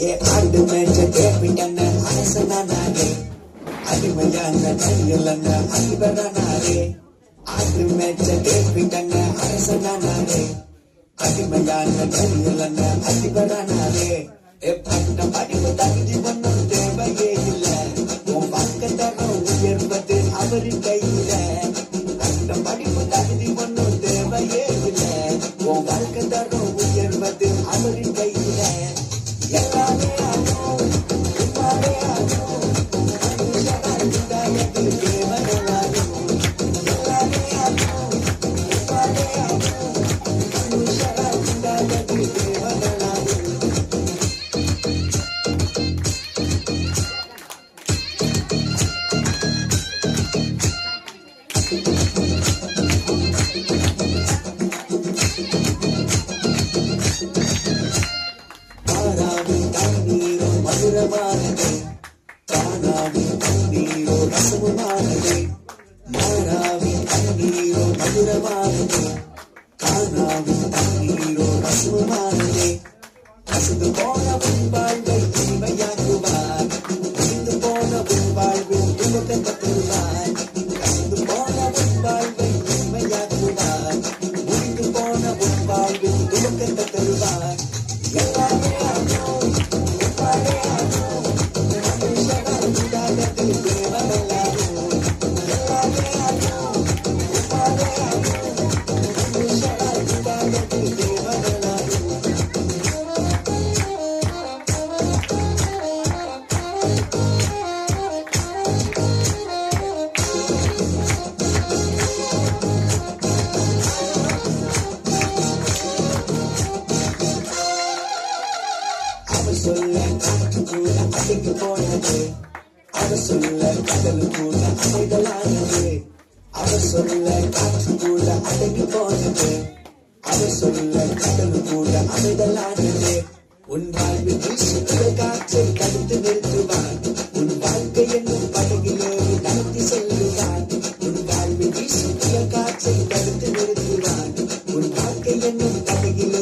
ஏ ஆடு மேய்ச்ச கேப்பிட்டன அரசனானாரே அடிமையான கையிலங்க அதிபரனாரே ஆடு மேய்ச்ச கேப்பிட்டன அரசனானாரே அடிமையான கையிலங்க அதிபரனாரே ஏ பட்ட படிப்பு தகுதி ஒன்றும் தேவையே இல்ல. உன் வாழ்க்கை தரம் உயர்வது அவரின் கையில. பட்ட படிப்பு தகுதி ஒன்றும் தேவையே இல்ல. உன் வாழ்க்கை தரம் உயர்வது அவரின் கையில. எல்லாமே மதுரமானது தானாவின் தண்ணீரோ மதுரமான te. அசைத்து போனது அவர் சொல்ல கடலு கூட அசைதலானது அவர் சொல்ல காற்று கூட அடங்கி போனது அவர் சொல்ல கடலு கூட அமைதலானது உன் வாழ்வில் வீசுகிற காற்றை தடுத்து நிறுத்துவான் உன் வாழ்க்கை என்னும் படகிலேயே நடத்தி செல்லுவான் உன் வாழ்வில் வீசுகிற காற்றை தடுத்து நிறுத்துவான் உன் வாழ்க்கை என்னும் படகிலே